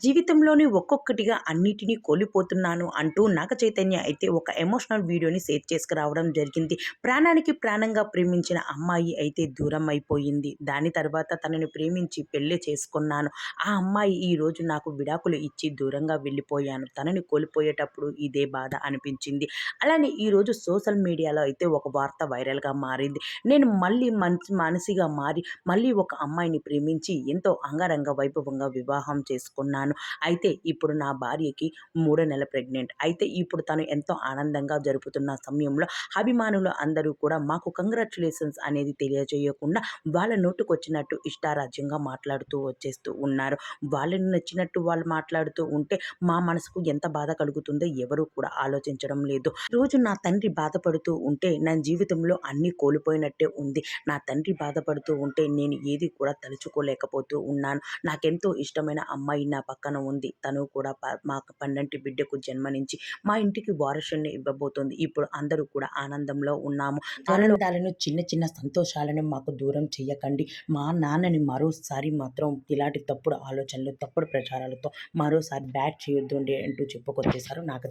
జీవితంలోని ఒక్కొక్కటిగా అన్నిటినీ కోల్పోతున్నాను అంటూ నాగ చైతన్య అయితే ఒక ఎమోషనల్ వీడియోని షేర్ చేసుకురావడం జరిగింది. ప్రాణానికి ప్రాణంగా ప్రేమించిన అమ్మాయి అయితే దూరం అయిపోయింది దాని తర్వాత తనని ప్రేమించి పెళ్ళి చేసుకున్నాను. ఆ అమ్మాయి ఈ రోజు నాకు విడాకులు ఇచ్చి దూరంగా వెళ్ళిపోయాను. తనని కోల్పోయేటప్పుడు ఇదే బాధ అనిపించింది. అలానే ఈరోజు సోషల్ మీడియాలో అయితే ఒక వార్త వైరల్గా మారింది. నేను మళ్ళీ మంచి మనసిగా మారి మళ్ళీ ఒక అమ్మాయిని ప్రేమించి ఎంతో అంగరంగ వైభవంగా వివాహం చేసుకున్నాను. అయితే ఇప్పుడు నా భార్యకి మూడో నెల ప్రెగ్నెంట్. అయితే ఇప్పుడు తను ఎంతో ఆనందంగా జరుపుతున్న సమయంలో అభిమానులు అందరూ కూడా మాకు కంగ్రాచులేషన్స్ అనేది తెలియజేయకుండా వాళ్ళ నోటుకొచ్చినట్టు ఇష్టారాజ్యంగా మాట్లాడుతూ వచ్చేస్తూ ఉన్నారు. వాళ్ళని నచ్చినట్టు వాళ్ళు మాట్లాడుతూ ఉంటే మా మనసుకు ఎంత బాధ కలుగుతుందో ఎవరూ కూడా ఆలోచించడం లేదు. రోజు నా తండ్రి బాధపడుతూ ఉంటే నా జీవితంలో అన్నీ కోల్పోయినట్టే ఉంది. నా తండ్రి బాధపడుతూ ఉంటే నేను ఏది కూడా తలుచుకోలేకపోతూ ఉన్నాను. నాకెంతో ఇష్టమైన అమ్మాయి నా పక్కన ఉంది. తను కూడా మా పన్నెంటి బిడ్డకు జన్మనించి మా ఇంటికి వారసుని ఇవ్వబోతుంది. ఇప్పుడు అందరూ కూడా ఆనందంలో ఉన్నాము. ఆనందాలను చిన్న చిన్న సంతోషాలను మాకు దూరం చేయకండి మా నాన్నని మరోసారి మాత్రం ఇలాంటి తప్పుడు ఆలోచనలు తప్పుడు ప్రచారాలతో మరోసారి బ్యాట్ చేయొద్దు అంటూ చెప్పుకొచ్చేసారు నాగ